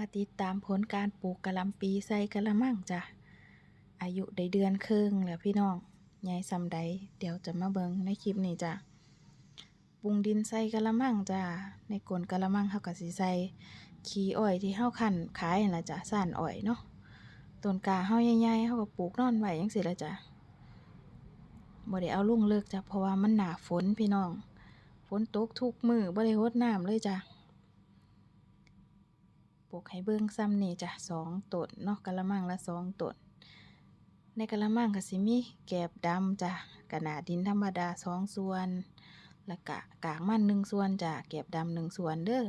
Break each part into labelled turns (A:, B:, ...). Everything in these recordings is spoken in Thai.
A: มาติดตามผลการปลูกกะหล่ำปีใส่กะละมังจ้ะ อายุได้เดือนครึ่งแล้วพี่น้องใหญ่ซำใดเดี๋ยวจะมาเบิงในคลิปนี้จ้ะ ปรุงดินใส่กะละมังจ้ะ ในกลนกะละมังเฮาก็สิใส่ขี้อ้อยที่เฮาคั่นขายนั่นล่ะจ้ะซ่านอ้อยเนาะ ต้นกาเฮาใหญ่ๆเฮาก็ปลูกนอนไว้จังซี่ล่ะจ้ะบ่ได้เอาลงเลิกจ้ะเพราะว่ามันหนาฝนพี่น้อง ฝนตกทุกมือบ่ได้รดน้ำเลยจ้ะ กให้เบิ่งซ้ำนี่จ้ะสองต้นเนาะกะละมังละสองต้นในกะละมังก็สิมีแกบดำจ้ะกระนาดินธรรมดาสองส่วน แล้วก็กากมันหนึ่งส่วนจ้ะแกบดำหนึ่งส่วนเด้อ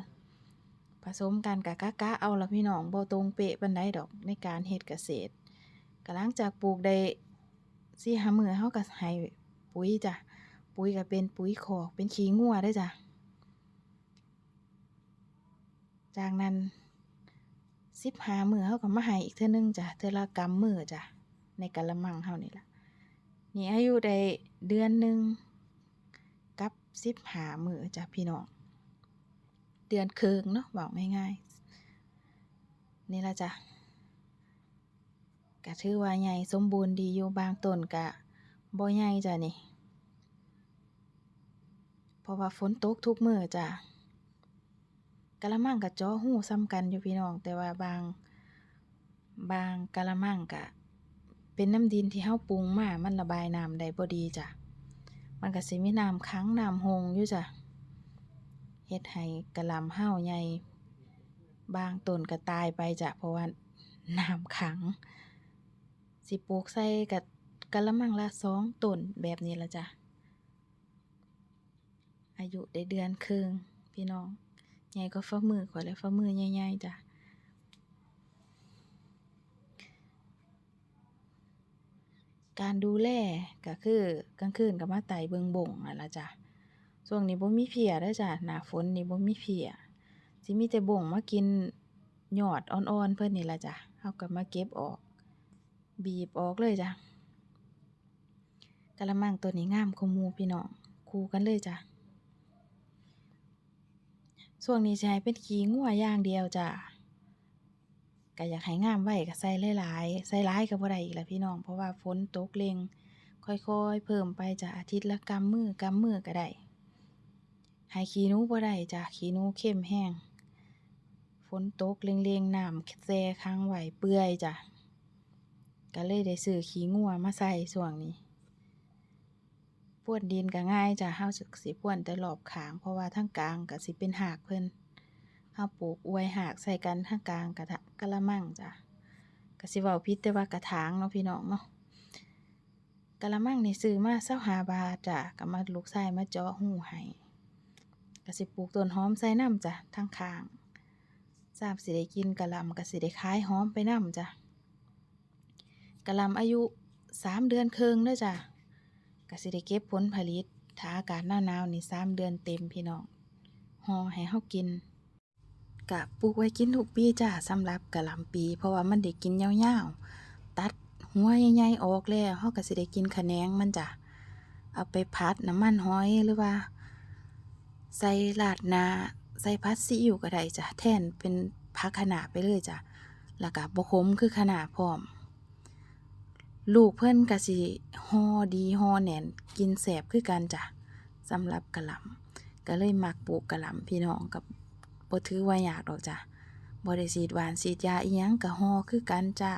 A: ผสมกันกะกะกะเอาละพี่น้องบ่ตรงเป๊ะปานใดดอกในการเฮ็ดเกษตรก็หลังจากปลูกได้สี่ห้ามื้อเฮาก็ให้ปุ๋ยจ้ะปุ๋ยก็เป็นปุ๋ยคอกเป็นขี้งัวเด้จ้ะจากนั้น สิบห้ามือเฮาก็มาให้อีกเทื่อนึงจ้ะเทื่อละกำมือจ้ะในกะละมังเฮานี่ล่ะนี่อายุได้เดือนหนึ่งกับสิบห้ามือจ้ะพี่น้องเดือนครึ่งเนาะเว้าง่ายๆนี่ละจ้ะก็ถือว่าใหญ่สมบูรณ์ดีอยู่บางต้นก็บ่ใหญ่จ้ะนี่เพราะว่าฝนตกทุกมือจ้ะ กะละมังก็เจาะหูส่ำกันอยู่พี่น้อง แต่ว่าบาง บางกะละมังก็เป็นน้ำดินที่เฮาปรุงมา มันระบายน้ำได้บ่ดีจ้ะ มันก็สิมีน้ำขังน้ำหงอยู่จ้ะเฮ็ดให้กะลำเฮาใหญ่บางต้นก็ตายไปจ้ะเพราะว่าน้ำขัง สิปลูกใส่กะกะละมังละสองต้นแบบนี้ละจ้ะอายุได้เดือนครึ่งพี่น้อง ใหญ่กว่าฝ่ามือข้อยเลยฝ่ามือใหญ่ๆจ้ะการดูแลก็คือกลางคืนก็มาไต่เบิงบ่งนั่นล่ะจ้ะช่วงนี้บ่มีเพียเด้อจ้ะหน้าฝนนี่บ่มีเพียสิมีแต่บ่งมากินยอดอ่อนๆเพิ่นนี่ล่ะจ้ะเฮาก็มาเก็บออก บีบออกเลยจ้ะกะละมังตัวนี้งามกว่าหมู่พี่น้องคู่กันเลยจ้ะ ช่วงนี้สิให้เป็นขี้งัวอย่างเดียวจ้ะก็อยากให้งามไว้ก็ใส่หลายๆ ใส่หลายก็บ่ได้อีกล่ะพี่น้อง เพราะว่าฝนตกเร็งค่อยๆ เพิ่มไปจ้ะอาทิตย์ละกำมือกำมือก็ได้ ให้ขี้หนูบ่ได้จ้ะขี้หนูเข้มแรงฝนตกเร็งๆน้ำแช่ค้างไหวเปื่อยจ้ะก็เลยได้ซื้อขี้งัวมาใส่ช่วงนี้ พวนดินก็ง่ายจ้ะเฮาสิสิพวนแต่รอบขาง เพราะว่าทางกลางก็สิเป็นรากเพิ่นเฮาปลูกอวยรากใส่กันทางกลางกะทะกะละมังจ้ะก็สิเว้าผิดแต่ว่ากระถางเนาะพี่น้องเนาะกะละมังนี่ซื้อมา25บาทจ้ะก็มาลูกชายมาเจาะหูให้ก็สิปลูกต้นหอมใส่น้ำจ้ะทางข้างทราบสิได้กินกะลำก็สิได้ขายหอมไปน้ำจ้ะกะลำอายุสามเดือนครึ่งเด้อจ้ะ ก็สิได้เก็บผลผลิต ถ้าอากาศหนาวๆนี่สามเดือนเต็มพี่น้องห่อให้เฮากินก็ปลูกไว้กินทุกปีจ้ะสำหรับกะหล่ำปี เพราะว่ามันได้กินยาวๆ ตัดหัวใหญ่ๆออกแล้วเฮาก็สิได้กินขะแนงมันจ้ะเอาไปผัดน้ำมันหอยหรือว่า ใส่ราดนาใส่ผัดซีอิ๊วก็ได้จ้ะแทนเป็นผักคะน้าไปเลยจ้ะแล้วก็บ่ขมคือคะน้าพร้อม ลูกเพื่อนกะสิห่อดีหอแน่นกินแสบคือกันจ้ะสำหรับกะหล่ำก็เลยมักปลูกกะหล่ำพี่น้องกับบ่ถือว่ายากดอกจ้ะบ่ได้สีดหวานสีดยาอีหยังกะหอคือกันจ้า